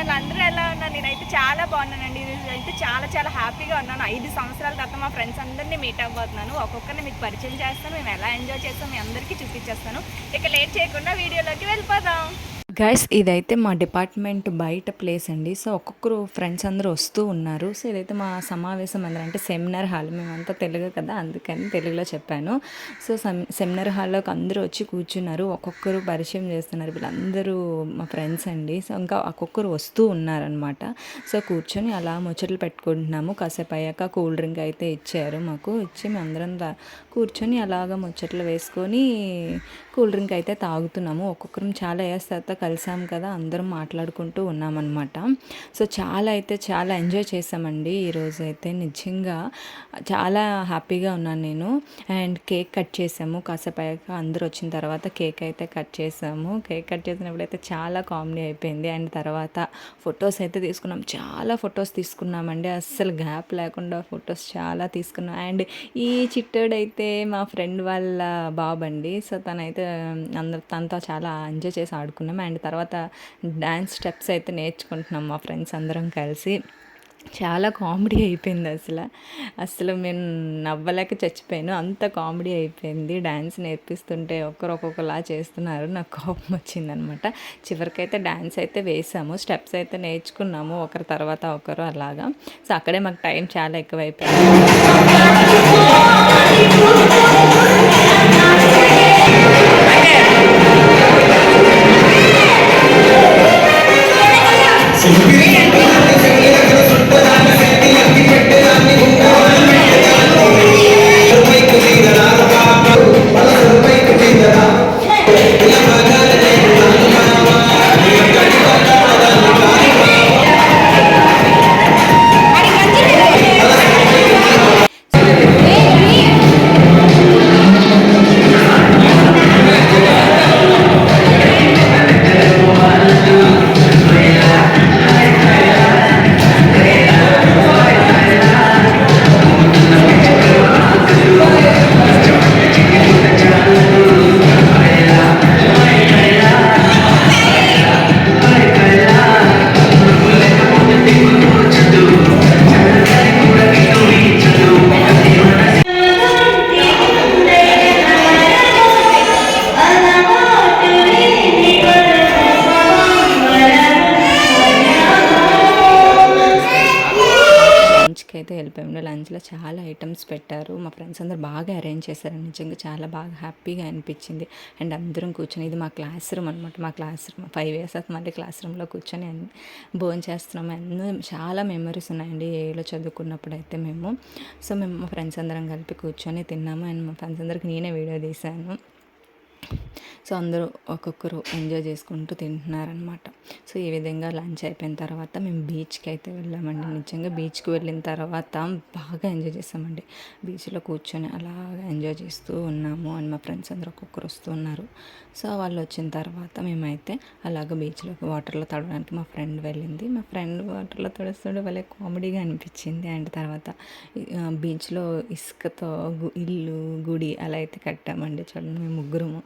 Channel అందరూ ఎలా ఉన్నారు? నేనైతే చాలా బాగున్నానండి. అయితే చాలా చాలా హ్యాపీగా ఉన్నాను. ఐదు సంవత్సరాల తర్వాత మా ఫ్రెండ్స్ అందరినీ మీట్ అవ్వబోతున్నాను. ఒక్కొక్కరిని మీకు పరిచయం చేస్తాను. మేము ఎలా ఎంజాయ్ చేస్తాం మీ అందరికీ చూపించేస్తాను. ఇక లేట్ చేయకుండా వీడియోలోకి వెళ్ళిపోదాం. గైస్ ఇదైతే మా డిపార్ట్మెంట్ బయట ప్లేస్ అండి. సో ఒక్కొక్కరు ఫ్రెండ్స్ అందరూ వస్తూ ఉన్నారు. సో ఇదైతే మా సమావేశం అందరూ అంటే సెమినార్ హాల్. మేమంతా తెలుగు కదా అందుకని తెలుగులో చెప్పాను. సో సెమ్ సెమినార్ హాల్లోకి అందరూ వచ్చి కూర్చున్నారు. ఒక్కొక్కరు పరిచయం చేస్తున్నారు. వీళ్ళందరూ మా ఫ్రెండ్స్ అండి. సో ఇంకా ఒక్కొక్కరు వస్తూ ఉన్నారనమాట సో కూర్చొని అలా ముచ్చట్లు పెట్టుకుంటున్నాము. కాసేపు అయ్యాక కూల్ డ్రింక్ అయితే ఇచ్చారు మాకు. ఇచ్చి మేము అందరం కూర్చొని అలాగ ముచ్చట్లు వేసుకొని కూల్ డ్రింక్ అయితే తాగుతున్నాము. ఒక్కొక్కరం చాలా ఇయర్స్ తర్వాత కలిసాం కదా అందరం మాట్లాడుకుంటూ ఉన్నామన్నమాట. సో చాలా అయితే చాలా ఎంజాయ్ చేసామండి ఈరోజు అయితే. నిజంగా చాలా హ్యాపీగా ఉన్నాను నేను. అండ్ కేక్ కట్ చేసాము కాసేపాక అందరూ వచ్చిన తర్వాత కేక్ అయితే కట్ చేసాము కేక్ కట్ చేసినప్పుడు అయితే చాలా కామెడీ అయిపోయింది. అండ్ తర్వాత ఫొటోస్ అయితే తీసుకున్నాం. చాలా ఫొటోస్ తీసుకున్నామండి. అస్సలు గ్యాప్ లేకుండా ఫొటోస్ చాలా తీసుకున్నాం. అండ్ ఈ చిట్టోడు మా ఫ్రెండ్ వాళ్ళ బాబు అండి సో తనైతే అందరు తనతో చాలా ఎంజాయ్ చేసి ఆడుకున్నాం. అండ్ తర్వాత డ్యాన్స్ స్టెప్స్ అయితే నేర్చుకుంటున్నాం మా ఫ్రెండ్స్ అందరం కలిసి. చాలా కామెడీ అయిపోయింది అసలు. అసలు మేము నవ్వలేక చచ్చిపోయాను. అంత కామెడీ అయిపోయింది. డ్యాన్స్ నేర్పిస్తుంటే ఒక్కరు ఒక్కొక్కలా చేస్తున్నారు. నాకు కోపం వచ్చిందనమాట. చివరికైతే డ్యాన్స్ అయితే వేసాము. స్టెప్స్ అయితే నేర్చుకున్నాము. ఒకరి తర్వాత ఒకరు అలాగా. సో అక్కడే మాకు టైం చాలా ఎక్కువైపోయింది. Green అయితే వెళ్ళిపోయాము లంచ్లో చాలా ఐటమ్స్ పెట్టారు. మా ఫ్రెండ్స్ అందరు బాగా అరేంజ్ చేశారు. నిజంగా చాలా బాగా హ్యాపీగా అనిపించింది. అండ్ అందరం కూర్చొని ఇది మా క్లాస్ రూమ్ అనమాట మా క్లాస్ రూమ్ ఫైవ్ ఇయర్స్ అవుతుంది మళ్ళీ క్లాస్ రూమ్లో కూర్చొని భోజనం చేస్తున్నాము అన్నీ చాలా మెమరీస్ ఉన్నాయండి. ఏలో చదువుకున్నప్పుడు అయితే మేము. సో మేము మా ఫ్రెండ్స్ అందరం కలిపి కూర్చొని తిన్నాము. అండ్ మా ఫ్రెండ్స్ అందరికి నేనే వీడియో తీశాను. సో అందరూ ఒక్కొక్కరు ఎంజాయ్ చేసుకుంటూ తింటున్నారనమాట సో ఈ విధంగా లంచ్ అయిపోయిన తర్వాత మేము బీచ్కి అయితే వెళ్ళామండి. నిజంగా బీచ్కి వెళ్ళిన తర్వాత బాగా ఎంజాయ్ చేసామండి బీచ్లో కూర్చొని అలాగా ఎంజాయ్ చేస్తూ ఉన్నాము అని మా ఫ్రెండ్స్ అందరూ ఒక్కొక్కరు వస్తూ ఉన్నారు. సో వాళ్ళు వచ్చిన తర్వాత మేమైతే అలాగ బీచ్లో వాటర్లో తడవడానికి మా ఫ్రెండ్ వెళ్ళింది. మా ఫ్రెండ్ వాటర్లో తడుస్తుండే వాళ్ళే కామెడీగా అనిపించింది. అండ్ తర్వాత బీచ్లో ఇసుకతో ఇల్లు గుడి అలా అయితే కట్టామండి. చూడండి మేము ముగ్గురము.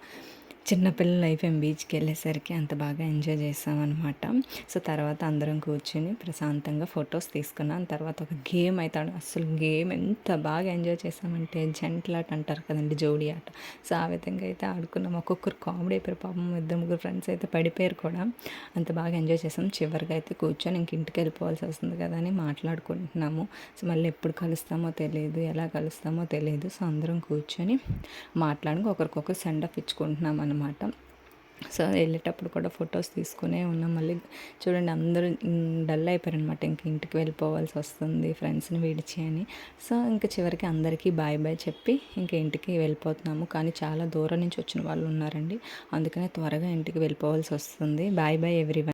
చిన్నపిల్లలు అయిపోయాం బీచ్కి వెళ్ళేసరికి అంత బాగా ఎంజాయ్ చేసామన్నమాట. సో తర్వాత అందరం కూర్చుని ప్రశాంతంగా ఫొటోస్ తీసుకున్నాం. తర్వాత ఒక గేమ్ అయితే ఆడ- అసలు గేమ్ ఎంత బాగా ఎంజాయ్ చేసామంటే జంటలాట అంటారు కదండి జోడీ ఆట. సో ఆ విధంగా అయితే ఆడుకున్నాం. ఒక్కొక్కరు కామెడీ అయిపోయారు. పాపం ఇద్దరు ముగ్గురు ఫ్రెండ్స్ అయితే పడిపోయారు కూడా. అంత బాగా ఎంజాయ్ చేసాం. చివరిగా అయితే కూర్చొని ఇంక ఇంటికి వెళ్ళిపోవాల్సి వస్తుంది కదా అని మాట్లాడుకుంటున్నాము. సో మళ్ళీ ఎప్పుడు కలుస్తామో తెలియదు ఎలా కలుస్తామో తెలియదు. సో అందరం కూర్చొని మాట్లాడుకు ఒకరికొకరు సెండ్ అప్ ఇచ్చుకుంటున్నాం అనమాట సో వెళ్ళేటప్పుడు కూడా ఫొటోస్ తీసుకునే ఉన్నాం. మళ్ళీ చూడండి అందరూ డల్ అయిపోయారు అనమాట ఇంక ఇంటికి వెళ్ళిపోవాల్సి వస్తుంది ఫ్రెండ్స్ని విడిచి అని. సో ఇంకా చివరికి అందరికీ బాయ్ బాయ్ చెప్పి ఇంకా ఇంటికి వెళ్ళిపోతున్నాము. కానీ చాలా దూరం నుంచి వచ్చిన వాళ్ళు ఉన్నారండి. అందుకనే త్వరగా ఇంటికి వెళ్ళిపోవాల్సి వస్తుంది. Bye bye every